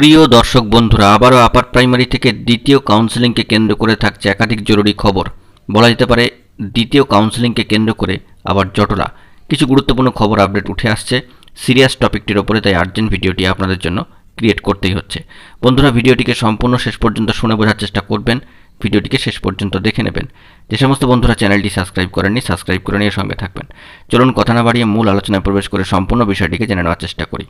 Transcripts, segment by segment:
প্রিয় দর্শক বন্ধুরা, আবারও আপার প্রাইমারি থেকে দ্বিতীয় কাউন্সেলিংকে কেন্দ্র করে থাকছে একাধিক জরুরি খবর। বলা যেতে পারে, দ্বিতীয় কাউন্সেলিংকে কেন্দ্র করে আবার জটলা। কিছু গুরুত্বপূর্ণ খবর আপডেট উঠে আসছে। সিরিয়াস টপিকটির ওপরে, তাই আর্জেন্ট ভিডিওটি আপনাদের জন্য ক্রিয়েট করতেই হচ্ছে। বন্ধুরা ভিডিওটিকে সম্পূর্ণ শেষ পর্যন্ত শুনে বোঝার চেষ্টা করবেন। ভিডিওটিকে শেষ পর্যন্ত দেখে নেবেন। যে সমস্ত বন্ধুরা চ্যানেলটি সাবস্ক্রাইব করেননি, সাবস্ক্রাইব করে নিয়ে সঙ্গে থাকবেন। চলুন কথা না বাড়িয়ে মূল আলোচনায় প্রবেশ করে সম্পূর্ণ বিষয়টিকে জেনে নেওয়ার চেষ্টা করি।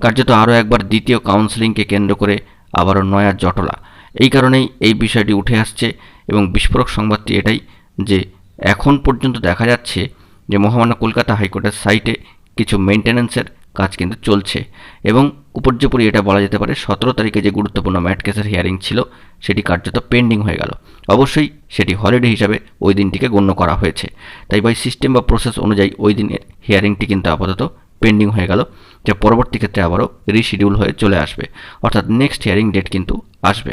কার্যত আরও একবার দ্বিতীয় কাউন্সেলিংকে কেন্দ্র করে আবারও নয়া জটলা। এই কারণেই এই বিষয়টি উঠে আসছে এবং বিস্ফোরক সংবাদটি এটাই যে এখন পর্যন্ত দেখা যাচ্ছে যে মহামান্য কলকাতা হাইকোর্টের সাইটে কিছু মেনটেন্যান্সের কাজ কিন্তু চলছে এবং উপর্যুপরি এটা বলা যেতে পারে, সতেরো তারিখে যে গুরুত্বপূর্ণ ম্যাট কেসের হিয়ারিং ছিল, সেটি কার্যত পেন্ডিং হয়ে গেল। অবশ্যই সেটি হলিডে হিসাবে ওই দিনটিকে গণ্য করা হয়েছে। তাই বাই সিস্টেম বা প্রসেস অনুযায়ী ওই দিনের হিয়ারিংটি কিন্তু আপাতত পেন্ডিং হয়ে গেল, যা পরবর্তী ক্ষেত্রে আবারও রিশিডিউল হয়ে চলে আসবে। অর্থাৎ নেক্সট হিয়ারিং ডেট কিন্তু আসবে।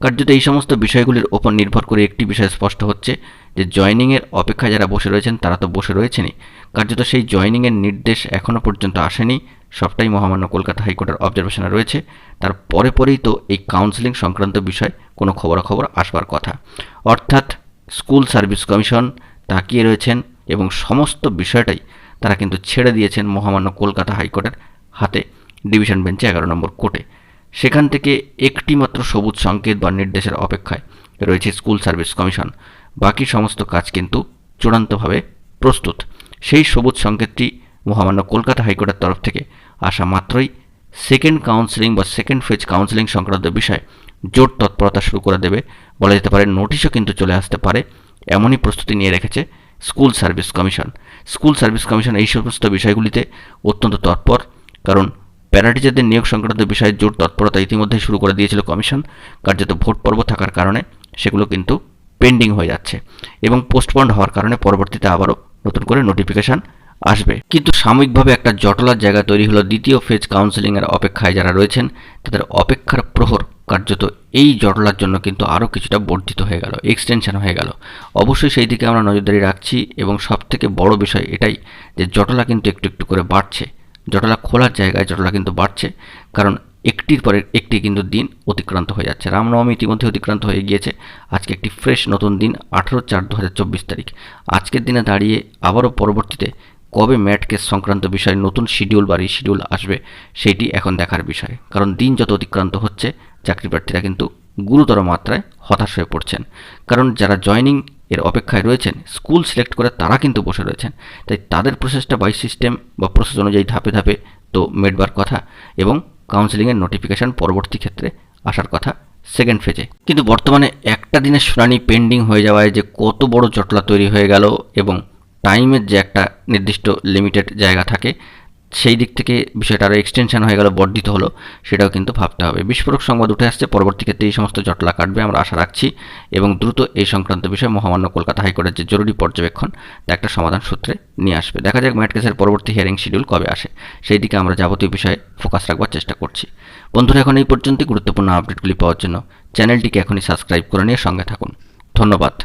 কার্যত এই সমস্ত বিষয়গুলির ওপর নির্ভর করে একটি বিষয় স্পষ্ট হচ্ছে যে জয়নিংয়ের অপেক্ষায় যারা বসে রয়েছেন, তারা তো বসে রয়েছেনই। কার্যত সেই জয়নিংয়ের নির্দেশ এখনও পর্যন্ত আসেনি। সবটাই মহামান্য কলকাতা হাইকোর্টের অবজারভেশনে রয়েছে। তার পরে পরেই তো এই কাউন্সিলিং সংক্রান্ত বিষয় কোনো খবরাখবর আসবার কথা। অর্থাৎ স্কুল সার্ভিস কমিশন তাকিয়ে রয়েছেন এবং সমস্ত বিষয়টাই তারা কিন্তু ছেড়ে দিয়েছেন মহামান্য কলকাতা হাইকোর্টের হাতে ডিভিশন বেঞ্চে এগারো নম্বর কোর্টে। সেখান থেকে একটি মাত্র সবুজ সংকেত বা নির্দেশের অপেক্ষায় রয়েছে স্কুল সার্ভিস কমিশন বাকি সমস্ত কাজ কিন্তু চূড়ান্তভাবে প্রস্তুত। সেই সবুজ সংকেতটি মহামান্য কলকাতা হাইকোর্টের তরফ থেকে আসা মাত্রই সেকেন্ড কাউন্সিলিং বা সেকেন্ড ফেজ কাউন্সিলিং সংক্রান্ত বিষয়ে জোর তৎপরতা শুরু করে দেবে। বলা যেতে পারে নোটিশও কিন্তু চলে আসতে পারে। এমনই প্রস্তুতি নিয়ে রেখেছে school service commission school service commission এই সমস্ত বিষয়গুলিতে অত্যন্ত তৎপর, কারণ প্যারাটিচারদের নিয়োগ সংক্রান্ত বিষয়ে জোর তৎপরতা ইতিমধ্যেই শুরু করে দিয়েছিল কমিশন কার্যত ভোট পর্ব থাকার কারণে সেগুলো কিন্তু পেন্ডিং হয়ে যাচ্ছে এবং পোস্টপন্ড হওয়ার কারণে পরবর্তীতে আবারও নতুন করে নোটিফিকেশান আসবে। কিন্তু সাময়িকভাবে একটা জটলার জায়গা তৈরি হলো দ্বিতীয় ফেজ কাউন্সেলিংয়ের অপেক্ষায় যারা রয়েছেন, তাদের অপেক্ষার প্রহর কার্যত এই জটলার জন্য কিন্তু আরও কিছুটা বর্ধিত হয়ে গেল এক্সটেনশন হয়ে গেল। অবশ্যই সেই দিকে আমরা নজরদারি রাখছি এবং সবথেকে বড় বিষয় এটাই যে জটলা কিন্তু একটু একটু করে বাড়ছে। জটলা খোলার জায়গায় জটলা কিন্তু বাড়ছে, কারণ একটির পরে একটি কিন্তু দিন অতিক্রান্ত হয়ে যাচ্ছে। রামনবমী ইতিমধ্যে অতিক্রান্ত হয়ে গিয়েছে। আজকে একটি ফ্রেশ নতুন দিন, আঠেরো চার দু তারিখ। আজকের দিনে দাঁড়িয়ে আবারও পরবর্তীতে কবে ম্যাট কেস সংক্রান্ত বিষয়ে নতুন শিডিউল বা রিশিডিউল আসবে সেটি এখন দেখার বিষয়। কারণ দিন যত অতিক্রান্ত হচ্ছে চাকরি প্রার্থীরা কিন্তু গুরুতর মাত্রায় হতাশ হয়ে পড়ছেন। কারণ যারা জয়নিং এর অপেক্ষায় রয়েছেন, স্কুল সিলেক্ট করে তারা কিন্তু বসে রয়েছেন। তাই তাদের প্রসেসটা বাই সিস্টেম বা প্রসেস অনুযায়ী ধাপে ধাপে তো মেটবার কথা এবং কাউন্সেলিংয়ের নোটিফিকেশান পরবর্তী ক্ষেত্রে আসার কথা সেকেন্ড ফেজে কিন্তু বর্তমানে একটা দিনের শুনানি পেন্ডিং হয়ে যাওয়ায় যে কত বড় জটলা তৈরি হয়ে গেল এবং টাইমের যে একটা নির্দিষ্ট লিমিটেড জায়গা থাকে, সেই দিক থেকে বিষয়টা আরও এক্সটেনশন হয়ে গেল, বর্ধিত হলো, সেটাও কিন্তু ভাবতে হবে। বিস্ফোরক সংবাদ উঠে আসছে, পরবর্তী ক্ষেত্রে এই সমস্ত জটলা কাটবে, আমরা আশা রাখছি, এবং দ্রুত এই সংক্রান্ত বিষয়ে মহামান্য কলকাতা হাইকোর্টের যে জরুরি পর্যবেক্ষণ, তা একটা সমাধান সূত্রে নিয়ে আসবে। দেখা যাক ম্যাট কেসের পরবর্তী হিয়ারিং শিডিউল কবে আসে। সেই দিকে আমরা যাবতীয় বিষয়ে ফোকাস রাখবার চেষ্টা করছি। বন্ধুরা, এখন এই পর্যন্তই। গুরুত্বপূর্ণ আপডেটগুলি পাওয়ার জন্য চ্যানেলটিকে এখনই সাবস্ক্রাইব করে নিয়ে সঙ্গে থাকুন। ধন্যবাদ।